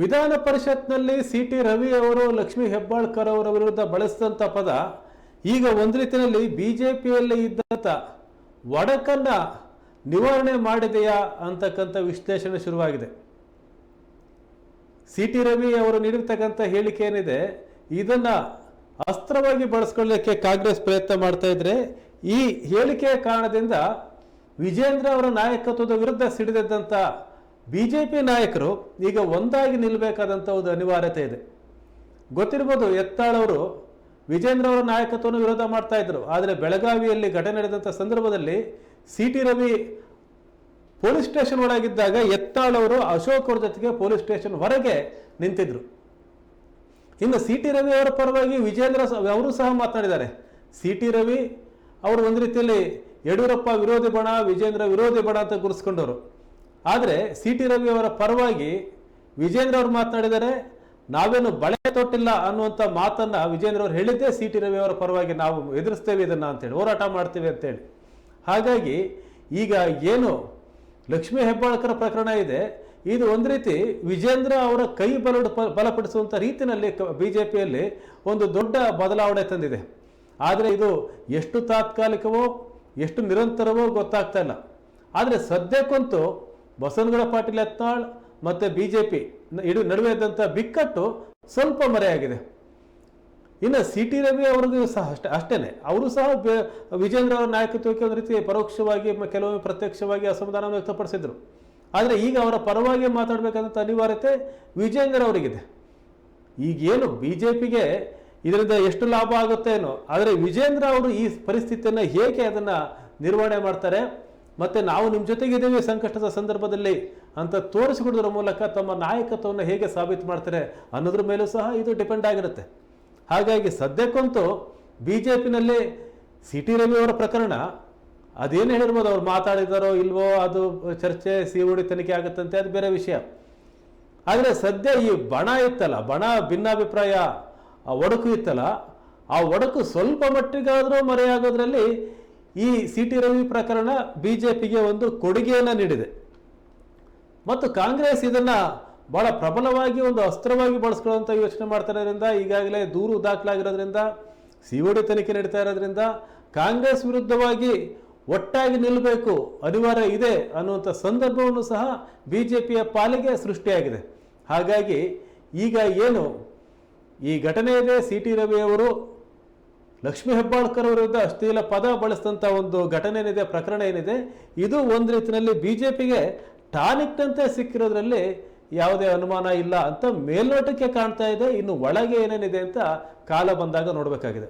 ವಿಧಾನ ಪರಿಷತ್ನಲ್ಲಿ C T Ravi ಅವರು, ಲಕ್ಷ್ಮೀ ಹೆಬ್ಬಾಳ್ಕರ್ ಅವರ ವಿರುದ್ಧ ಬಳಸಿದಂಥ ಪದ, ಈಗ ಒಂದು ರೀತಿಯಲ್ಲಿ ಬಿ ಜೆ ಪಿಯಲ್ಲಿ ಇದ್ದಂಥ ಒಡಕನ್ನ ನಿವಾರಣೆ ಮಾಡಿದೆಯಾ ಅಂತಕ್ಕಂಥ ವಿಶ್ಲೇಷಣೆ ಶುರುವಾಗಿದೆ. ಸಿ ಟಿ ರವಿ ಅವರು ನೀಡಿರ್ತಕ್ಕಂಥ ಹೇಳಿಕೆ ಏನಿದೆ, ಇದನ್ನ ಅಸ್ತ್ರವಾಗಿ ಬಳಸ್ಕೊಳ್ಳಿಕ್ಕೆ ಕಾಂಗ್ರೆಸ್ ಪ್ರಯತ್ನ ಮಾಡ್ತಾ ಇದ್ರೆ, ಈ ಹೇಳಿಕೆಯ ಕಾರಣದಿಂದ ವಿಜೇಂದ್ರ ಅವರ ನಾಯಕತ್ವದ ವಿರುದ್ಧ ಸಿಡಿದಿದ್ದಂಥ ಬಿಜೆಪಿ ನಾಯಕರು ಈಗ ಒಂದಾಗಿ ನಿಲ್ಲಬೇಕಾದಂಥ ಒಂದು ಅನಿವಾರ್ಯತೆ ಇದೆ. ಗೊತ್ತಿರ್ಬೋದು ಎತ್ತಾಳ್ ಅವರು ವಿಜೇಂದ್ರ ಅವರ ನಾಯಕತ್ವವನ್ನು ವಿರೋಧ ಮಾಡ್ತಾ ಇದ್ರು. ಆದರೆ ಬೆಳಗಾವಿಯಲ್ಲಿ ಘಟನೆ ನಡೆದಂಥ ಸಂದರ್ಭದಲ್ಲಿ C T Ravi police station ಒಳಗಿದ್ದಾಗ ಎತ್ತಾಳ್ ಅವರು ಅಶೋಕ್ ಅವ್ರ ಜೊತೆಗೆ ಪೊಲೀಸ್ ಸ್ಟೇಷನ್ ಹೊರಗೆ ನಿಂತಿದ್ರು. ಇನ್ನು ಸಿ ಟಿ ರವಿ ಅವರ ಪರವಾಗಿ ವಿಜೇಂದ್ರ ಅವರು ಸಹ ಮಾತನಾಡಿದ್ದಾರೆ. ಸಿ ಟಿ ರವಿ ಅವರು ಒಂದು ರೀತಿಯಲ್ಲಿ ಯಡಿಯೂರಪ್ಪ ವಿರೋಧಿ ಬಣ, ವಿಜೇಂದ್ರ ವಿರೋಧಿ ಬಣ ಅಂತ ಗುರುಸ್ಕೊಂಡವರು ಆದರೆ ಸಿ ಟಿ ರವಿ ಅವರ ಪರವಾಗಿ ವಿಜೇಂದ್ರ ಅವರು ಮಾತನಾಡಿದರೆ ನಾವೇನು ಬಳೆ ತೊಟ್ಟಿಲ್ಲ ಅನ್ನುವಂಥ ಮಾತನ್ನ ವಿಜೇಂದ್ರ ಅವರು ಹೇಳಿದ್ದೇ ಸಿ ಟಿ ರವಿ ಅವರ ಪರವಾಗಿ ನಾವು ಎದುರಿಸ್ತೇವೆ ಇದನ್ನ ಅಂತೇಳಿ, ಹೋರಾಟ ಮಾಡ್ತೀವಿ ಅಂತೇಳಿ. ಹಾಗಾಗಿ ಈಗ ಏನು ಲಕ್ಷ್ಮೀ ಹೆಬ್ಬಾಳ್ಕರ್ ಪ್ರಕರಣ ಇದೆ, ಇದು ಒಂದು ರೀತಿ ವಿಜೇಂದ್ರ ಅವರ ಕೈ ಬಲ ಬಲಪಡಿಸುವಂಥ ರೀತಿಯಲ್ಲಿ ಬಿ ಜೆ ಪಿಯಲ್ಲಿ ಒಂದು ದೊಡ್ಡ ಬದಲಾವಣೆ ತಂದಿದೆ. ಆದರೆ ಇದು ಎಷ್ಟು ತಾತ್ಕಾಲಿಕವೋ, ಎಷ್ಟು ನಿರಂತರವೋ ಗೊತ್ತಾಗ್ತಾ ಇಲ್ಲ. ಆದರೆ ಸದ್ಯಕ್ಕಂತೂ ಬಸವನಗೌಡ ಪಾಟೀಲ್ ಯತ್ನಾಳ್ ಮತ್ತು ಬಿ ಜೆ ಪಿ ಇಡೀ ನಡುವೆ ಇದ್ದಂಥ ಬಿಕ್ಕಟ್ಟು ಸ್ವಲ್ಪ ಮರೆಯಾಗಿದೆ. ಇನ್ನು ಸಿ ಟಿ ರವಿ ಅವ್ರಿಗೂ ಸಹ ಅಷ್ಟೇ, ಅಷ್ಟೇನೆ. ಅವರು ಸಹ ವಿಜೇಂದ್ರ ಅವರ ನಾಯಕತ್ವಕ್ಕೆ ಒಂದು ರೀತಿ ಪರೋಕ್ಷವಾಗಿ ಕೆಲವೊಮ್ಮೆ ಪ್ರತ್ಯಕ್ಷವಾಗಿ ಅಸಮಾಧಾನವನ್ನು ವ್ಯಕ್ತಪಡಿಸಿದ್ರು. ಆದರೆ ಈಗ ಅವರ ಪರವಾಗಿ ಮಾತಾಡಬೇಕಾದಂಥ ಅನಿವಾರ್ಯತೆ ವಿಜೇಂದ್ರ ಅವರಿಗಿದೆ. ಈಗೇನು ಬಿ ಜೆ ಪಿಗೆ ಇದರಿಂದ ಎಷ್ಟು ಲಾಭ ಆಗುತ್ತೆ ಏನೋ. ಆದರೆ ವಿಜೇಂದ್ರ ಅವರು ಈ ಪರಿಸ್ಥಿತಿಯನ್ನು ಹೇಗೆ ಅದನ್ನು ನಿರ್ವಹಣೆ ಮಾಡ್ತಾರೆ? ಮತ್ತು ನಾವು ನಿಮ್ಮ ಜೊತೆಗಿದ್ದೇವೆ ಸಂಕಷ್ಟದ ಸಂದರ್ಭದಲ್ಲಿ ಅಂತ ತೋರಿಸಿಕೊಡೋದ್ರ ಮೂಲಕ ತಮ್ಮ ನಾಯಕತ್ವವನ್ನು ಹೇಗೆ ಸಾಬೀತು ಮಾಡ್ತಾರೆ ಅನ್ನೋದ್ರ ಮೇಲೂ ಸಹ ಇದು ಡಿಪೆಂಡ್ ಆಗಿರುತ್ತೆ. ಹಾಗಾಗಿ ಸದ್ಯಕ್ಕಂತೂ ಬಿ ಜೆ ಪಿನಲ್ಲಿ ಸಿ ಟಿ ರವಿ ಅವರ ಪ್ರಕರಣ, ಅದೇನು ಹೇಳಿರ್ಬೋದು ಅವ್ರು ಮಾತಾಡಿದಾರೋ ಇಲ್ವೋ ಅದು ಚರ್ಚೆ ಸಿ ಓಡಿ ತನಿಖೆ ಆಗುತ್ತಂತೆ, ಅದು ಬೇರೆ ವಿಷಯ. ಆದರೆ ಸದ್ಯ ಈ ಬಣ ಇತ್ತಲ್ಲ, ಬಣ ಭಿನ್ನಾಭಿಪ್ರಾಯ ಒಡಕು ಇತ್ತಲ್ಲ, ಆ ಒಡಕು ಸ್ವಲ್ಪ ಮಟ್ಟಿಗಾದರೂ ಮರೆಯಾಗೋದ್ರಲ್ಲಿ ಈ ಸಿ ಟಿ ರವಿ ಪ್ರಕರಣ ಬಿ ಜೆ ಒಂದು ಕೊಡುಗೆಯನ್ನು ನೀಡಿದೆ. ಮತ್ತು ಕಾಂಗ್ರೆಸ್ ಇದನ್ನ ಬಹಳ ಪ್ರಬಲವಾಗಿ ಒಂದು ಅಸ್ತ್ರವಾಗಿ ಬಳಸ್ಕೊಳ್ಳುವಂಥ ಯೋಚನೆ ಮಾಡ್ತಾ ಇರೋದ್ರಿಂದ, ಈಗಾಗಲೇ ದೂರು ದಾಖಲಾಗಿರೋದ್ರಿಂದ ಸಿ ಒ ಡಿ ತನಿಖೆ ನಡೀತಾ ಇರೋದ್ರಿಂದ ಕಾಂಗ್ರೆಸ್ ವಿರುದ್ಧವಾಗಿ ಒಟ್ಟಾಗಿ ನಿಲ್ಲಬೇಕು ಅನಿವಾರ್ಯ ಇದೆ ಅನ್ನುವಂಥ ಸಂದರ್ಭವನ್ನು ಸಹ ಬಿ ಜೆ ಪಿಯ ಪಾಲಿಗೆ ಸೃಷ್ಟಿಯಾಗಿದೆ. ಹಾಗಾಗಿ ಈಗ ಏನು ಈ ಘಟನೆ ಇದೆ ಸಿ ಟಿ ರವಿ ಅವರು ಲಕ್ಷ್ಮೀ ಹೆಬ್ಬಾಳ್ಕರ್ ವಿರುದ್ಧ ಅಶ್ಲೀಲ ಪದ ಬಳಸಿದಂಥ ಒಂದು ಘಟನೆ ಏನಿದೆ, ಪ್ರಕರಣ ಏನಿದೆ, ಇದು ಒಂದು ರೀತಿಯಲ್ಲಿ ಬಿ ಜೆ ಪಿಗೆ ಟಾನಿಕ್ನಂತೆ ಸಿಕ್ಕಿರೋದ್ರಲ್ಲಿ ಯಾವುದೇ ಅನುಮಾನ ಇಲ್ಲ ಅಂತ ಮೇಲ್ನೋಟಕ್ಕೆ ಕಾಣ್ತಾ ಇದೆ, ಇನ್ನು ಒಳಗೆ ಏನೇನಿದೆ ಅಂತ ಕಾಲ ಬಂದಾಗ ನೋಡಬೇಕಾಗಿದೆ.